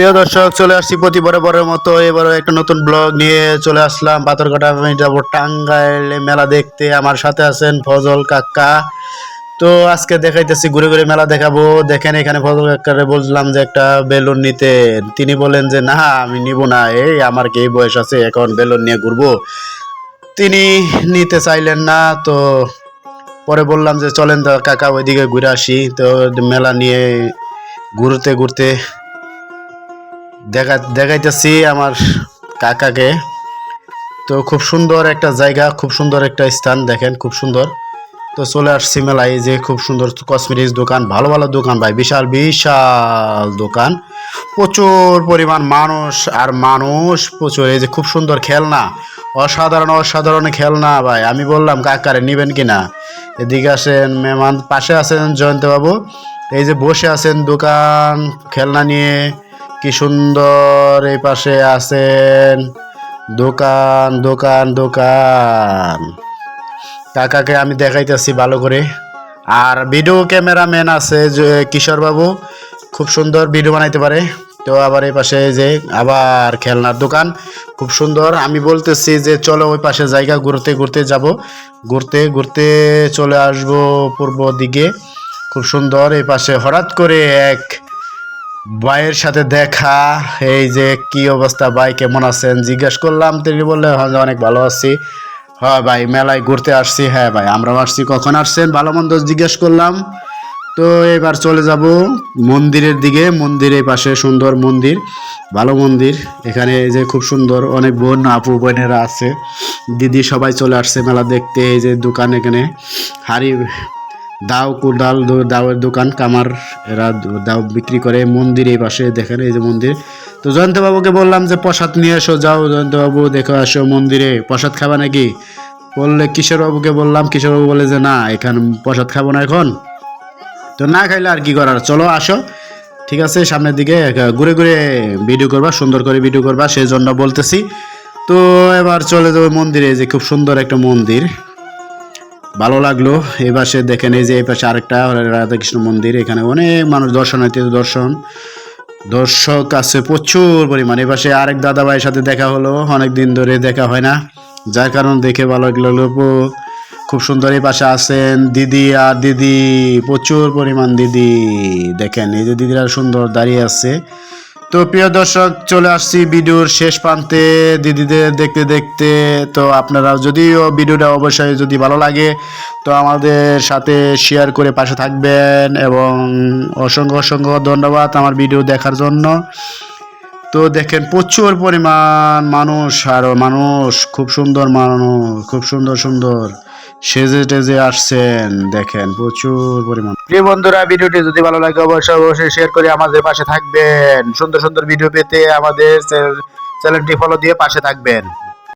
প্রিয় দর্শক, চলে আসছি প্রতি বরাবরের মতো। এবারও একটা নতুন ব্লগ নিয়ে চলে আসলাম। পাথরঘাটা আমি যাব টাঙ্গাইল মেলা দেখতে। আমার সাথে আছেন ফজল কাকা তো আজকে দেখাইতেছি, ঘুরে ঘুরে মেলা দেখাবো। দেখেন, এখানে ফজল কাকারে বললাম যে একটা বেলুন নিতে। তিনি বলেন যে, না, আমি নিব না। এই আমার কি বয়স আছে, এখন বেলুন নিয়ে ঘুরবো। তিনি নিতে চাইলেন না। তো পরে বললাম যে, চলেন তো কাকা, ওইদিকে ঘুরে আসি। তো মেলা নিয়ে ঘুরতে ঘুরতে দেখা, দেখাইতেছি আমার কাকাকে। তো খুব সুন্দর একটা জায়গা, খুব সুন্দর একটা স্থান, দেখেন, খুব সুন্দর। তো চলে আসছি মেলায়, যে খুব সুন্দর কসমেটিক্স দোকান, ভালো ভালো দোকান ভাই, বিশাল বিশাল দোকান। প্রচুর পরিমাণ মানুষ আর মানুষ প্রচুর, এই যে খুব সুন্দর খেলনা, অসাধারণ অসাধারণ খেলনা ভাই। আমি বললাম, কাকারে, নিবেন কিনা? এদিকে আসেন মেহমান, পাশে আছেন জয়ন্তবাবু এই যে বসে আছেন দোকান, খেলনা নিয়ে। কি সুন্দর এই পাশে আছেন। দোকান দোকান দোকান। কাকাকে আমি দেখাইতেছি ভালো করে। আর ভিডিও ক্যামেরাম্যান আছে যে কিশোর বাবু খুব সুন্দর ভিডিও বানাইতে পারে। তো আবার এই পাশে যে আবার খেলনার দোকান। খুব সুন্দর। আমি বলতেছি যে চলো ওই পাশে জায়গা ঘুরতে ঘুরতে যাব। ঘুরতে ঘুরতে চলে আসব পূর্ব দিকে। খুব সুন্দর এই পাশে হঠাৎ করে এক ভাইয়ের সাথে দেখা, এই যে কি অবস্থা, ভাই কেমন আছেন? জিজ্ঞেস করলাম, তিনি বললেন হ্যাঁ অনেক ভালো আছি। হ্যাঁ ভাই, মেলায় ঘুরতে আসছি। হ্যাঁ ভাই, আমরাও আসছি। কখন আসছেন? ভালো মন্দ জিজ্ঞেস করলাম। তো এবার চলে যাব মন্দিরের দিকে। মন্দিরের পাশে, সুন্দর মন্দির, ভালো মন্দির। এখানে এই যে খুব সুন্দর, অনেক বোন, আপু, বোনেরা আছে। দিদি সবাই চলে আসছে মেলা দেখতে, এই যে দোকান এখানে। হাড়ি দাও কুদাল দাওয়ের দোকান, কামার, এরা দাও বিক্রি করে, মন্দির এই পাশে, দেখেন এই যে মন্দির। তো জয়ন্তবাবুকে বললাম যে, প্রসাদ নিয়ে এসো, যাও জয়ন্তবাবু, দেখো আসো মন্দিরে। প্রসাদ খাবা নাকি? বললে কিশোরবাবুকে বললাম, কিশোরবাবু বলে যে, না, এখানে প্রসাদ খাব না এখন। তো না খাইলে আর কি করার? চলো, আসো। ঠিক আছে, সামনের দিকে ঘুরে ঘুরে ভিডিও করবা, সুন্দর করে ভিডিও করবা, সেই জন্য বলতেছি। তো এবার চলে যাব মন্দিরে যে খুব সুন্দর একটা মন্দির। ভালো লাগল। এই পাশে দেখেন এই যে এই পাশে আরেকটা রাধাকৃষ্ণ মন্দির। এখানে অনেক মানুষ দর্শন দর্শনার্থী দর্শন। দর্শক আছে প্রচুর পরিমাণ। এই পাশে আরেক দাদা ভাইয়ের সাথে দেখা হলো অনেক দিন ধরে দেখা হয় না। যার কারণ দেখে ভালো লাগল খুব সুন্দর এই পাশে আছেন দিদি আর দিদি। প্রচুর পরিমাণ দিদি। দেখেন এই যে দিদিরা সুন্দর দাঁড়িয়ে আছে। তো প্রিয় দর্শক, চলে আসছি ভিডিওর শেষ প্রান্তে। দিদিদের দেখতে দেখতে, তো আপনারা যদিও ভিডিওটা অবশ্যই যদি ভালো লাগে, তো আমাদের সাথে শেয়ার করে পাশে থাকবেন এবং অসংখ্য অসংখ্য ধন্যবাদ আমার ভিডিও দেখার জন্য। তো দেখেন, প্রচুর পরিমাণ মানুষ, আর মানুষ, খুব সুন্দর মানুষ, খুব সুন্দর সুন্দর। সেজে টেজে আসছেন। দেখেন প্রচুর পরিমাণ। প্রিয় বন্ধুরা, ভিডিওটি যদি ভালো লাগে, অবশ্যই অবশ্যই শেয়ার করে আমাদের পাশে থাকবেন। সুন্দর সুন্দর ভিডিও পেতে আমাদের চ্যানেলটি ফলো দিয়ে পাশে থাকবেন।